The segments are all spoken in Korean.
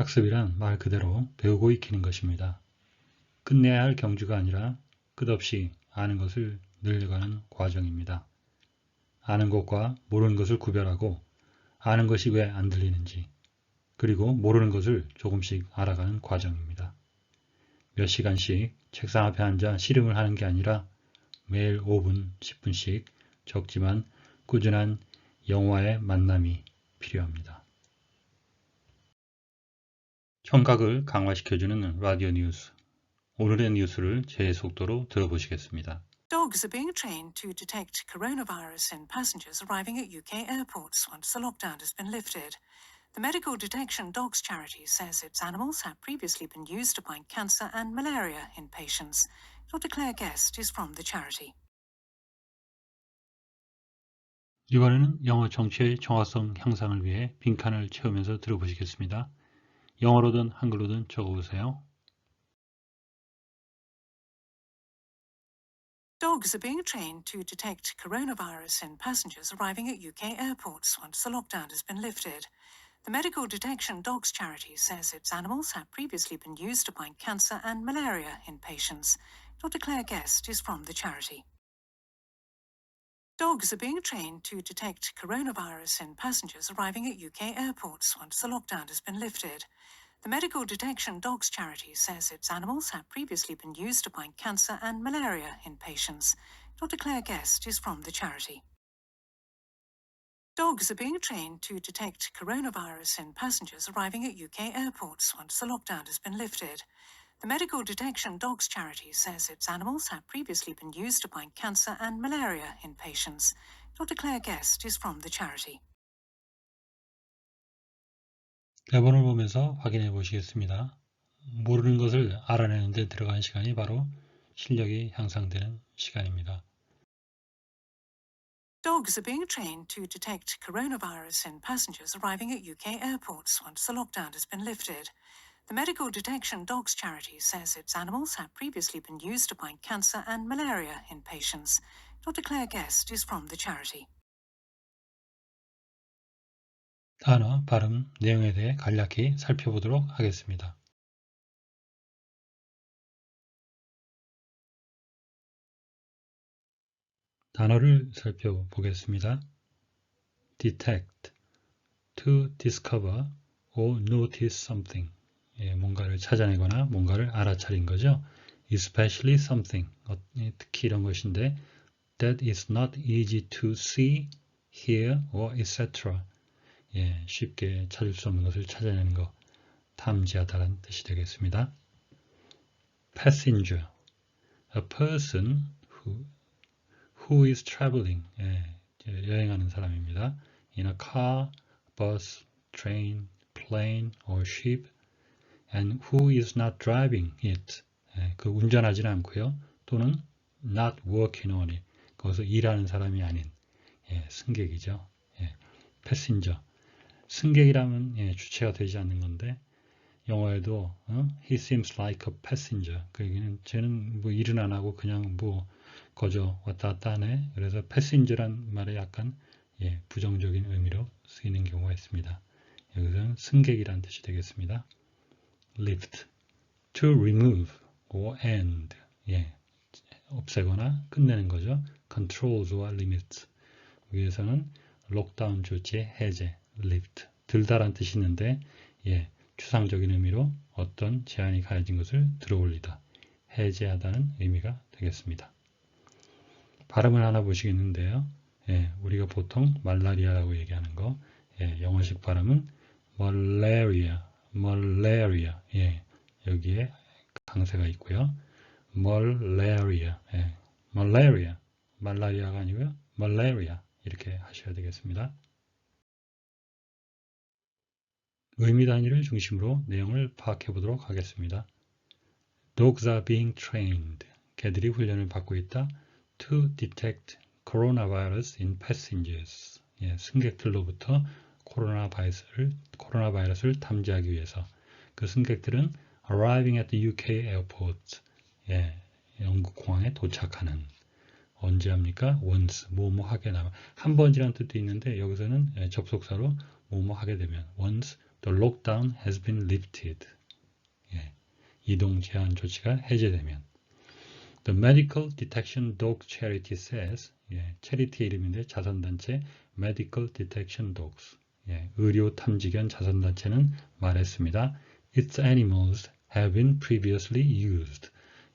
학습이란 말 그대로 배우고 익히는 것입니다. 끝내야 할 경주가 아니라 끝없이 아는 것을 늘려가는 과정입니다. 아는 것과 모르는 것을 구별하고 아는 것이 왜 안 들리는지 그리고 모르는 것을 조금씩 알아가는 과정입니다. 몇 시간씩 책상 앞에 앉아 씨름을 하는 게 아니라 매일 5분, 10분씩 적지만 꾸준한 영화의 만남이 필요합니다. 청각을 강화시켜주는 라디오 뉴스. 오늘의 뉴스를 제 속도로 들어보시겠습니다. Dogs are being trained to detect coronavirus in passengers arriving at UK airports once the lockdown has been lifted. The Medical Detection Dogs charity says its animals have previously been used to find cancer and malaria in patients. Dr. Claire Guest is from the charity. 이번에는 영어 정치의 정확성 향상을 위해 빈칸을 채우면서 들어보시겠습니다. 영어로든 한글로든 적어보세요. Dogs are being trained to detect coronavirus in passengers arriving at UK airports once the lockdown has been lifted. The Medical Detection Dogs charity says its animals have previously been used to find cancer and malaria in patients. Dr. Claire Guest is from the charity. Dogs are being trained to detect coronavirus in passengers arriving at UK airports once the lockdown has been lifted. The Medical Detection Dogs charity says its animals have previously been used to find cancer and malaria in patients. Dr. Claire Guest is from the charity. Dogs are being trained to detect coronavirus in passengers arriving at UK airports once the lockdown has been lifted. The Medical Detection Dogs charity says its animals have previously been used to find cancer and malaria in patients. Dr. Claire Guest is from the charity. 대본을 보면서 확인해 보시겠습니다. 모르는 것을 알아내는 데 들어간 시간이 바로 실력이 향상되는 시간입니다. Dogs are being trained to detect coronavirus in passengers arriving at UK airports once the lockdown has been lifted. The Medical Detection Dogs charity says its animals have previously been used to find cancer and malaria in patients. Dr. Claire Guest is from the charity. 단어, 발음, 내용에 대해 간략히 살펴보도록 하겠습니다. 단어를 살펴보겠습니다. detect, to discover or notice something. 예, 뭔가를 찾아내거나 뭔가를 알아차린 거죠. especially something, 어, 특히 이런 것인데 that is not easy to see, hear or etc. 예, 쉽게 찾을 수 없는 것을 찾아내는 것, 탐지하다라는 뜻이 되겠습니다. passenger, a person who, who is traveling, 예, 여행하는 사람입니다. in a car, bus, train, plane or ship, and who is not driving it, 예, 그 운전하지는 않고요. 또는 not working on it, 거기서 일하는 사람이 아닌 예, 승객이죠. 예, passenger. 승객이라면 예, 주체가 되지 않는 건데 영어에도 어? he seems like a passenger 그 얘기는 쟤는 뭐 일은 안 하고 그냥 뭐 거저 왔다 갔다 하네 그래서 passenger란 말에 약간 예, 부정적인 의미로 쓰이는 경우가 있습니다 여기서는 승객이란 뜻이 되겠습니다 lift to remove or end. 예, 없애거나 끝내는 거죠. controls와 limits. 여기에서는 록다운 조치의 해제 lift, 들다란 뜻이 있는데 예, 추상적인 의미로 어떤 제한이 가해진 것을 들어올리다, 해제하다는 의미가 되겠습니다. 발음을 하나 보시겠는데요. 예, 우리가 보통 말라리아라고 얘기하는 거, 예, 영어식 발음은 malaria, malaria, 예, 여기에 강세가 있고요. malaria, 예, malaria, 말라리아가 아니고요. malaria 이렇게 하셔야 되겠습니다. 의미 단위를 중심으로 내용을 파악해 보도록 하겠습니다. Dogs are being trained. 개들이 훈련을 받고 있다. To detect coronavirus in passengers. 예, 승객들로부터 코로나 바이러스를, 코로나 바이러스를 탐지하기 위해서 그 승객들은 arriving at the UK airport. 예, 영국 공항에 도착하는 언제 합니까? once, 뭐뭐 하게 나면 한 번이라는 뜻도 있는데 여기서는 접속사로 뭐뭐 하게 되면 once the lockdown has been lifted. 예, 이동 제한 조치가 해제되면 The Medical Detection Dog Charity says 예, 체리티 이름인데 자선단체 Medical Detection Dogs 예, 의료 탐지견 자선단체는 말했습니다. Its animals have been previously used.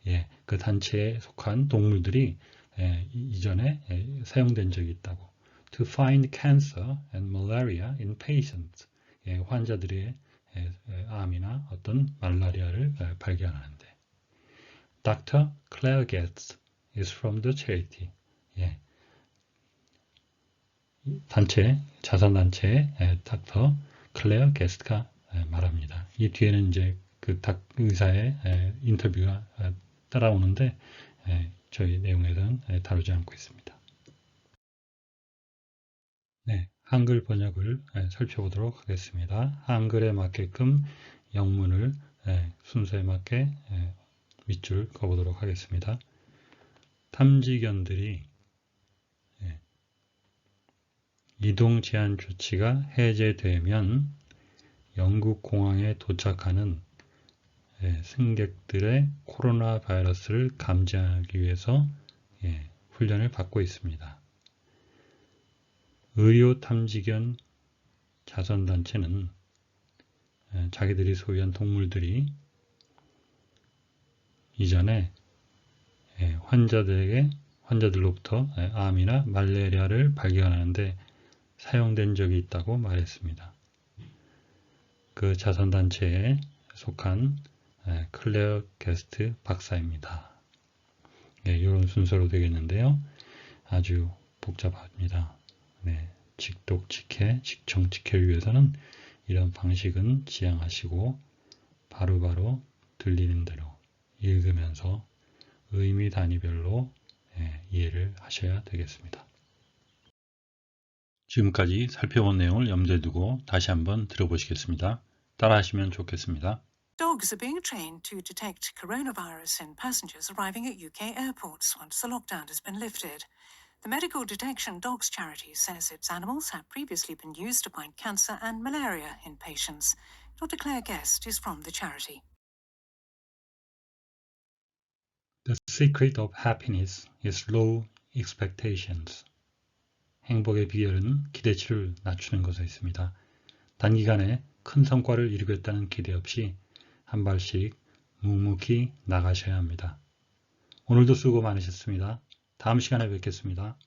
예, 그 단체에 속한 동물들이 예, 이전에 예, 사용된 적이 있다고. To find cancer and malaria in patients. 예, 환자들의 예, 예, 암이나 어떤 말라리아를 예, 발견하는데. Dr. Claire Getz is from the charity. 예. 단체, 자선단체의 예, 닥터 클레어 게스트가 예, 말합니다. 이 뒤에는 이제 그 닥 의사의 예, 인터뷰가 예, 따라오는데 예, 저희 내용에서는 예, 다루지 않고 있습니다. 네, 한글 번역을 예, 살펴보도록 하겠습니다. 한글에 맞게끔 영문을 예, 순서에 맞게 예, 밑줄 그어보도록 하겠습니다. 탐지견들이 예, 이동 제한 조치가 해제되면 영국 공항에 도착하는 예, 승객들의 코로나 바이러스를 감지하기 위해서 예, 훈련을 받고 있습니다. 의료 탐지견 자선단체는 예, 자기들이 소유한 동물들이 이전에 예, 환자들에게 환자들로부터 예, 암이나 말레리아를 발견하는데 사용된 적이 있다고 말했습니다. 그 자선단체에 속한 예, 클레어 게스트 박사입니다. 예, 이런 순서로 되겠는데요. 아주 복잡합니다. 네, 직독, 직해, 직청, 직해를 위해서는 이런 방식은 지향하시고 바로 바로 들리는 대로 읽으면서 의미 단위별로 예, 이해를 하셔야 되겠습니다. 지금까지 살펴본 내용을 염두에 두고 다시 한번 들어보시겠습니다. 따라하시면 좋겠습니다. Dogs are being trained to detect coronavirus in passengers arriving at UK airports once the lockdown has been lifted. The Medical Detection Dogs charity says its animals have previously been used to find cancer and malaria in patients. Dr. Claire Guest is from the charity. The secret of happiness is low expectations. 행복의 비결은 기대치를 낮추는 것에 있습니다. 단기간에 큰 성과를 이루겠다는 기대 없이 한 발씩 묵묵히 나가셔야 합니다. 오늘도 수고 많으셨습니다. 다음 시간에 뵙겠습니다.